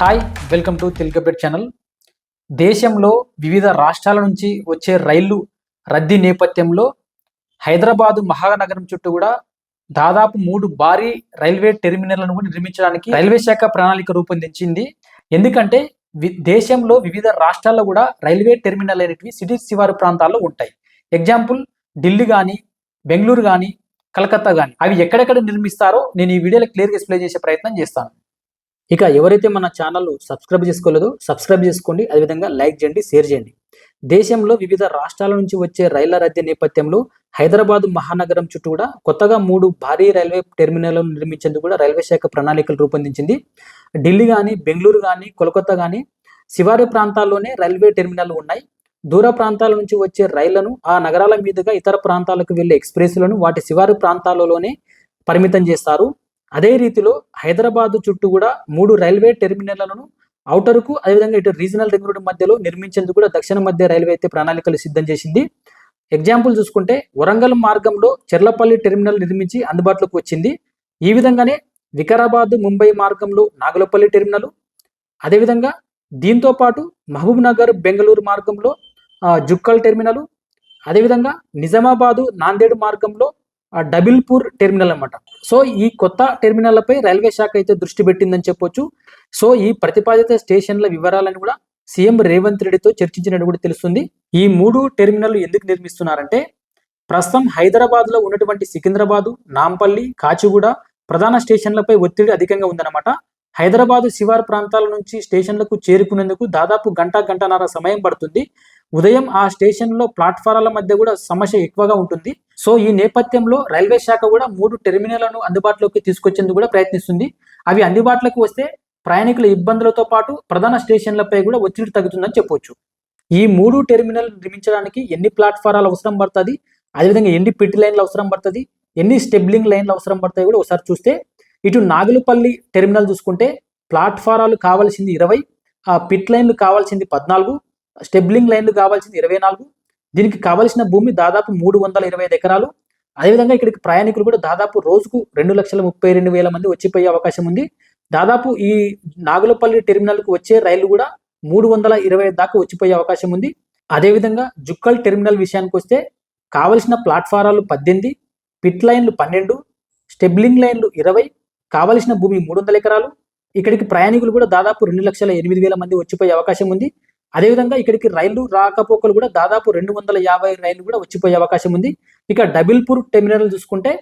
Hi welcome to తెలుగబెట్ channel దేశంలో వివిధ రాష్ట్రాల నుంచి వచ్చే రైళ్ళు రద్దీ నేపథ్యంలో హైదరాబాదు మహానగరం చుట్టూ కూడా దాదాపు మూడు భారీ రైల్వే టెర్మినల్లను కూడా నిర్మించడానికి రైల్వే శాఖ ప్రణాళిక రూపొందించింది. ఎందుకంటే వి- దేశంలో వివిధ రాష్ట్రాల్లో కూడా రైల్వే టెర్మినల్ అనేటివి సిటీ శివారు ప్రాంతాల్లో ఉంటాయి. ఎగ్జాంపుల్ ఢిల్లీ కానీ బెంగళూరు కానీ కలకత్తా కానీ అవి ఎక్కడెక్కడ నిర్మిస్తారో నేను ఈ వీడియోలో క్లియర్గా ఎక్స్ప్లెయిన్ చేసే ప్రయత్నం చేస్తాను. ఇక ఎవరైతే మన ఛానల్ సబ్స్క్రైబ్ చేసుకోలేదో సబ్స్క్రైబ్ చేసుకోండి. అదేవిధంగా లైక్ చేయండి షేర్ చేయండి. దేశంలో వివిధ రాష్ట్రాల నుంచి వచ్చే రైళ్ళ రద్దీ నేపథ్యంలో హైదరాబాద్ మహానగరం చుట్టూ కూడా కొత్తగా మూడు భారీ రైల్వే టెర్మినల్లను నిర్మించేందుకు కూడా రైల్వే శాఖ ప్రణాళికలు రూపొందించింది. ఢిల్లీ కానీ బెంగళూరు కానీ కోల్కతా కానీ శివారు ప్రాంతాల్లోనే రైల్వే టెర్మినల్ ఉన్నాయి. దూర ప్రాంతాల నుంచి వచ్చే రైళ్ళను ఆ నగరాల మీదుగా ఇతర ప్రాంతాలకు వెళ్ళే ఎక్స్ప్రెస్లను వాటి శివారు ప్రాంతాలలోనే పరిమితం చేస్తారు. అదే రీతిలో హైదరాబాద్ చుట్టూ కూడా మూడు రైల్వే టెర్మినల్లను అవుటర్కు అదేవిధంగా ఇటు రీజనల్ రింగ్ రోడ్ మధ్యలో నిర్మించేందుకు కూడా దక్షిణ మధ్య రైల్వే అయితే ప్రణాళికలు సిద్ధం చేసింది. ఎగ్జాంపుల్ చూసుకుంటే వరంగల్ మార్గంలో చెర్లపల్లి టెర్మినల్ నిర్మించి అందుబాటులోకి వచ్చింది. ఈ విధంగానే వికారాబాద్ ముంబై మార్గంలో నాగులపల్లి టెర్మినల్ అదేవిధంగా దీంతో పాటు మహబూబ్ నగర్ బెంగళూరు మార్గంలో జుక్కల్ టెర్మినల్ అదేవిధంగా నిజామాబాదు నాందేడ్ మార్గంలో డబిల్పూర్ టెర్మినల్ అన్నమాట. సో ఈ కొత్త టెర్మినల్లపై రైల్వే శాఖ అయితే దృష్టి పెట్టిందని చెప్పొచ్చు. సో ఈ ప్రతిపాదిత స్టేషన్ల వివరాలను కూడా సీఎం రేవంత్ రెడ్డితో చర్చించినట్టు కూడా తెలుస్తుంది. ఈ మూడు టెర్మినల్ ఎందుకు నిర్మిస్తున్నారంటే ప్రస్తుతం హైదరాబాద్లో ఉన్నటువంటి సికింద్రాబాదు నాంపల్లి కాచిగూడ ప్రధాన స్టేషన్లపై ఒత్తిడి అధికంగా ఉందన్నమాట. హైదరాబాదు శివారు ప్రాంతాల నుంచి స్టేషన్లకు చేరుకునేందుకు దాదాపు గంట గంటన్నర సమయం పడుతుంది. ఉదయం ఆ స్టేషన్లో ప్లాట్ఫారాల మధ్య కూడా సమస్య ఎక్కువగా ఉంటుంది. సో ఈ నేపథ్యంలో రైల్వే శాఖ కూడా మూడు టెర్మినల్లను అందుబాటులోకి తీసుకొచ్చేందుకు కూడా ప్రయత్నిస్తుంది. అవి అందుబాటులోకి వస్తే ప్రయాణికుల ఇబ్బందులతో పాటు ప్రధాన స్టేషన్లపై కూడా ఒత్తిడి తగ్గుతుందని చెప్పొచ్చు. ఈ మూడు టెర్మినల్ నిర్మించడానికి ఎన్ని ప్లాట్ఫారాలు అవసరం పడుతుంది? అదేవిధంగా ఎన్ని పిట్ లైన్లు అవసరం పడుతుంది? ఎన్ని స్టెబ్లింగ్ లైన్లు అవసరం పడతాయి కూడా ఒకసారి చూస్తే ఇటు నాగులపల్లి టెర్మినల్ చూసుకుంటే ప్లాట్ఫారాలు కావాల్సింది ఇరవై ఆ పిట్ లైన్లు కావాల్సింది పద్నాలుగు స్టెబ్లింగ్ లైన్లు కావాల్సింది ఇరవై నాలుగు దీనికి కావలసిన భూమి దాదాపు మూడు వందల ఇరవై ఐదు ఎకరాలు. అదేవిధంగా ఇక్కడికి ప్రయాణికులు కూడా దాదాపు రోజుకు రెండు లక్షల ముప్పై రెండు వేల మంది వచ్చిపోయే అవకాశం ఉంది. దాదాపు ఈ నాగులపల్లి టెర్మినల్కు వచ్చే రైళ్ళు కూడా మూడు వందల ఇరవై ఐదు దాకా వచ్చిపోయే అవకాశం ఉంది. అదేవిధంగా జుక్కల్ టెర్మినల్ విషయానికి వస్తే కావలసిన ప్లాట్ఫారాలు పద్దెనిమిది పిట్ లైన్లు పన్నెండు స్టెబ్లింగ్ లైన్లు ఇరవై కావలసిన భూమి మూడు వందల ఎకరాలు. ఇక్కడికి ప్రయాణికులు కూడా దాదాపు రెండు లక్షల ఎనిమిది వేల మంది వచ్చిపోయే అవకాశం ఉంది. అదేవిధంగా ఇక్కడికి రైళ్ళు రాకపోకలు కూడా దాదాపు రెండు వందల యాభై రైళ్ళు కూడా వచ్చిపోయే అవకాశం ఉంది. ఇక డబిల్పూర్ టెర్మినల్ చూసుకుంటే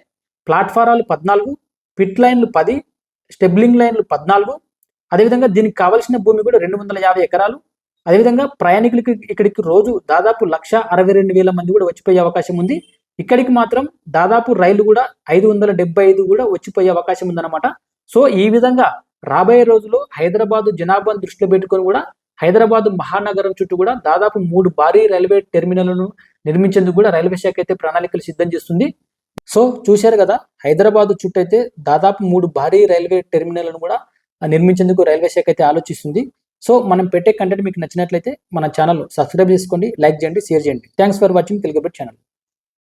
ప్లాట్ఫారాలు పద్నాలుగు పిట్ లైన్లు పది స్టెబ్లింగ్ లైన్లు పద్నాలుగు. అదేవిధంగా దీనికి కావలసిన భూమి కూడా రెండు వందల యాభై ఎకరాలు. అదేవిధంగా ప్రయాణికులకి ఇక్కడికి రోజు దాదాపు లక్ష అరవై రెండు వేల మంది కూడా వచ్చిపోయే అవకాశం ఉంది. ఇక్కడికి మాత్రం దాదాపు రైలు కూడా ఐదు వందల డెబ్బై ఐదు కూడా వచ్చిపోయే అవకాశం ఉందన్నమాట. సో ఈ విధంగా రాబోయే రోజుల్లో హైదరాబాద్ జనాభాను దృష్టిలో పెట్టుకొని కూడా హైదరాబాద్ మహానగరం చుట్టూ కూడా దాదాపు మూడు భారీ రైల్వే టెర్మినల్ను నిర్మించేందుకు కూడా రైల్వే శాఖ అయితే ప్రణాళికలు సిద్ధం చేస్తుంది. సో చూశారు కదా హైదరాబాద్ చుట్టూ అయితే దాదాపు మూడు భారీ రైల్వే టెర్మినల్ను కూడా నిర్మించేందుకు రైల్వే శాఖ అయితే ఆలోచిస్తుంది. సో మనం పెట్టే కంటెంట్ మీకు నచ్చినట్లయితే మన ఛానల్ సబ్స్క్రైబ్ చేసుకోండి లైక్ చేయండి షేర్ చేయండి. Thanks for watching Telugu channel.